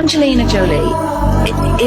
Angelina Jolie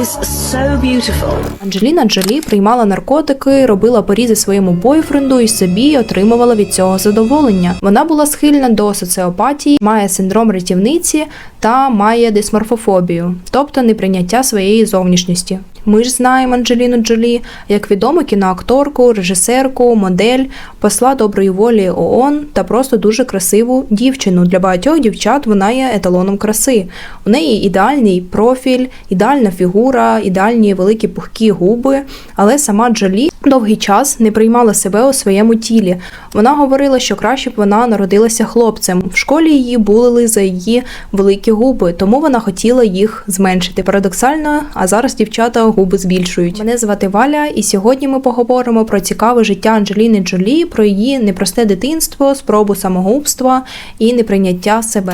is so beautiful. Анджеліна Джолі приймала наркотики, робила порізи своєму бойфренду і собі отримувала від цього задоволення. Вона була схильна до соціопатії, має синдром рятівниці та має дисморфофобію, тобто неприйняття своєї зовнішності. Ми ж знаємо Анджеліну Джолі як відому кіноакторку, режисерку, модель, посла доброї волі ООН та просто дуже красиву дівчину. Для багатьох дівчат вона є еталоном краси. У неї ідеальний профіль, ідеальна фігура, ідеальні великі пухкі губи. Але сама Джолі довгий час не приймала себе у своєму тілі. Вона говорила, що краще б вона народилася хлопцем. В школі її булили за її великі губи, тому вона хотіла їх зменшити. Парадоксально, а зараз дівчата губи збільшують. Мене звати Валя, і сьогодні ми поговоримо про цікаве життя Анджеліни Джолі, про її непросте дитинство, спробу самогубства і неприйняття себе.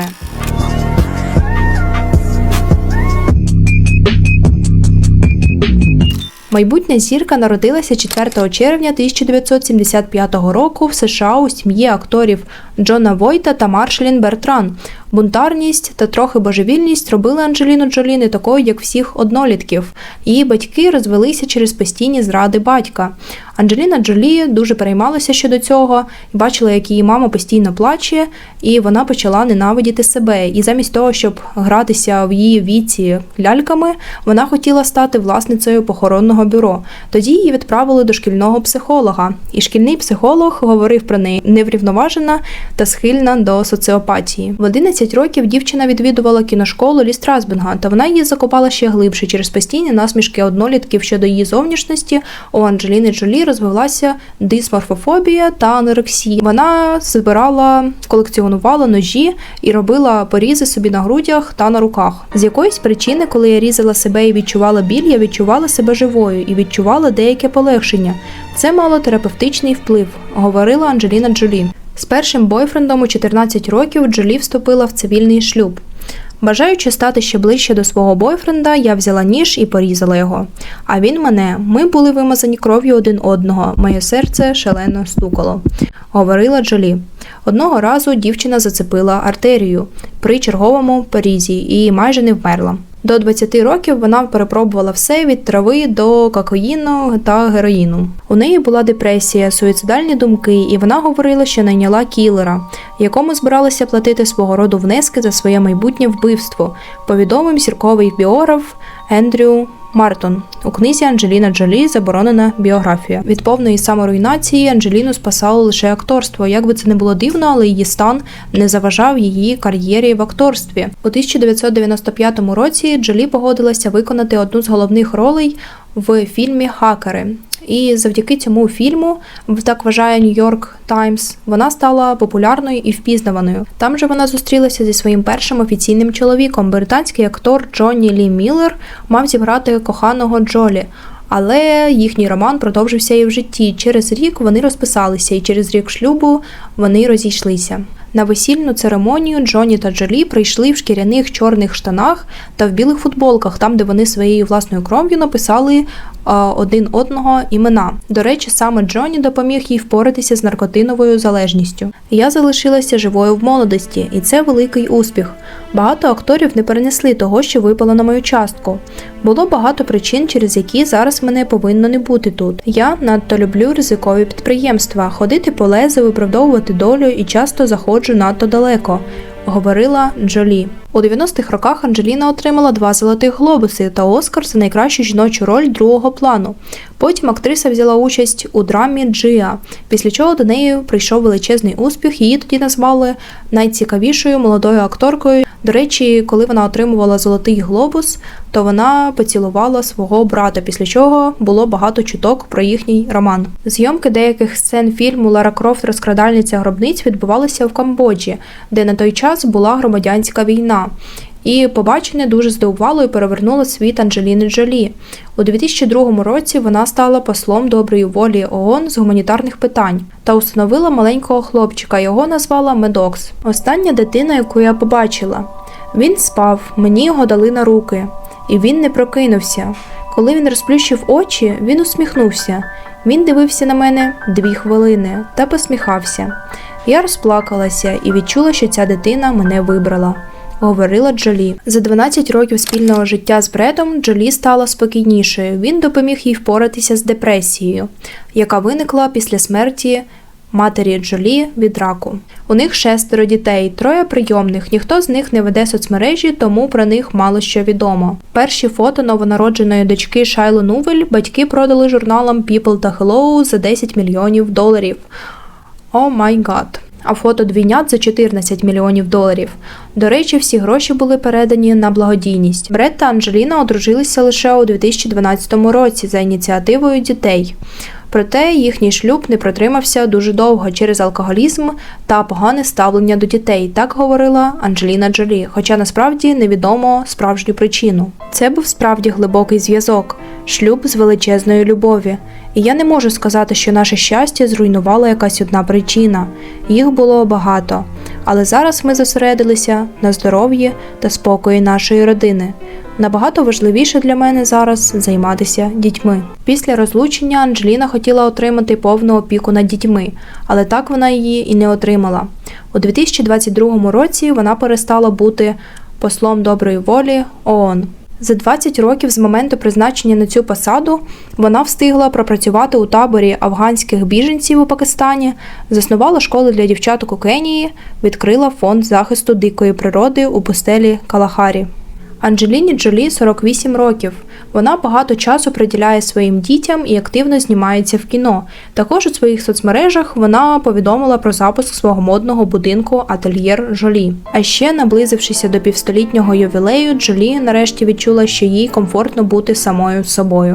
Майбутня зірка народилася 4 червня 1975 року в США у сім'ї акторів Джона Войта та Маршелін Бертран. Бунтарність та трохи божевільність робили Анджеліну Джолі не такою, як всіх однолітків. Її батьки розвелися через постійні зради батька. Анджеліна Джолі дуже переймалася щодо цього бачила, як її мама постійно плаче, і вона почала ненавидіти себе. І замість того, щоб гратися в її віці ляльками, вона хотіла стати власницею похоронного бюро. Тоді її відправили до шкільного психолога, і шкільний психолог говорив про неї неврівноважена та схильна до соціопатії. В 11 років дівчина відвідувала кіношколу Лі Страсбенга, та вона її закопала ще глибше через постійні насмішки однолітків щодо її зовнішності. У Анджеліни Джолі розвивалася дисморфофобія та анорексія. Вона збирала, колекціонувала ножі і робила порізи собі на грудях та на руках. З якоїсь причини, коли я різала себе і відчувала біль, я відчувала себе живою і відчувала деяке полегшення. Це мало терапевтичний вплив, говорила Анджеліна Джолі. З першим бойфрендом у 14 років Джолі вступила в цивільний шлюб. Бажаючи стати ще ближче до свого бойфренда, я взяла ніж і порізала його. А він мене. Ми були вимазані кров'ю один одного. Моє серце шалено стукало, говорила Джолі. Одного разу дівчина зацепила артерію при черговому порізі і майже не вмерла. До 20 років вона перепробувала все від трави до кокаїну та героїну. У неї була депресія, суїцидальні думки, і вона говорила, що найняла кілера, якому збиралася платити свого роду внески за своє майбутнє вбивство. Повідомив зірковий біограф Ендрю Мартон у книзі Анджеліна Джолі заборонена біографія. Від повної саморуйнації Анджеліну спасало лише акторство. Як би це не було дивно, але її стан не заважав її кар'єрі в акторстві. У 1995 році Джолі погодилася виконати одну з головних ролей в фільмі Хакери. І завдяки цьому фільму, так вважає Нью-Йорк Таймс, вона стала популярною і впізнаваною. Там же вона зустрілася зі своїм першим офіційним чоловіком. Британський актор Джонні Лі Міллер мав зіграти коханого Джолі. Але їхній роман продовжився і в житті. Через рік вони розписалися, і через рік шлюбу вони розійшлися. На весільну церемонію Джоні та Джолі прийшли в шкіряних чорних штанах та в білих футболках, там де вони своєю власною кров'ю написали один одного імена. До речі, саме Джоні допоміг їй впоратися з наркотиновою залежністю. Я залишилася живою в молодості, і це великий успіх. Багато акторів не перенесли того, що випало на мою частку. Було багато причин, через які зараз мене повинно не бути тут. Я надто люблю ризикові підприємства, ходити по лезу, виправдовувати долю і часто заходжу надто далеко. Говорила Джолі. У 90-х роках Анджеліна отримала два золотих глобуси та Оскар за найкращу жіночу роль другого плану. Потім актриса взяла участь у драмі Джиа, після чого до неї прийшов величезний успіх. Її тоді назвали найцікавішою молодою акторкою. До речі, коли вона отримувала золотий глобус, то вона поцілувала свого брата, після чого було багато чуток про їхній роман. Зйомки деяких сцен фільму Лара Крофт Розкрадальниця гробниць відбувалися в Камбоджі, де на той час була громадянська війна. І побачене дуже здивувало і перевернуло світ Анджеліни Джолі. У 2002 році вона стала послом доброї волі ООН з гуманітарних питань та установила маленького хлопчика. Його назвала Медокс. Остання дитина, яку я побачила. Він спав, мені його дали на руки, і він не прокинувся. Коли він розплющив очі, він усміхнувся. Він дивився на мене дві хвилини та посміхався. Я розплакалася і відчула, що ця дитина мене вибрала говорила Джолі. За 12 років спільного життя з Бредом Джолі стала спокійнішою. Він допоміг їй впоратися з депресією, яка виникла після смерті матері Джолі від раку. У них шестеро дітей, троє прийомних. Ніхто з них не веде соцмережі, тому про них мало що відомо. Перші фото новонародженої дочки Шайло Нувель батьки продали журналам People та Hello за 10 мільйонів доларів. О май гад. А фото двійнят за 14 мільйонів доларів. До речі, всі гроші були передані на благодійність. Бред та Анджеліна одружилися лише у 2012 році за ініціативою дітей. Проте їхній шлюб не протримався дуже довго через алкоголізм та погане ставлення до дітей, так говорила Анджеліна Джолі, хоча насправді невідомо справжню причину. Це був справді глибокий зв'язок, шлюб з величезною любові. І я не можу сказати, що наше щастя зруйнувала якась одна причина. Їх було багато. Але зараз ми зосередилися на здоров'ї та спокої нашої родини. Набагато важливіше для мене зараз займатися дітьми. Після розлучення Анджеліна хотіла отримати повну опіку над дітьми, але так вона її і не отримала. У 2022 році вона перестала бути послом доброї волі ООН. За 20 років з моменту призначення на цю посаду вона встигла пропрацювати у таборі афганських біженців у Пакистані, заснувала школи для дівчаток у Кенії, відкрила фонд захисту дикої природи у пустелі Калахарі. Анджеліні Джолі 48 років. Вона багато часу приділяє своїм дітям і активно знімається в кіно. Також у своїх соцмережах вона повідомила про запуск свого модного будинку Ательєр Жолі. А ще, наблизившися до півстолітнього ювілею, Джолі нарешті відчула, що їй комфортно бути самою собою.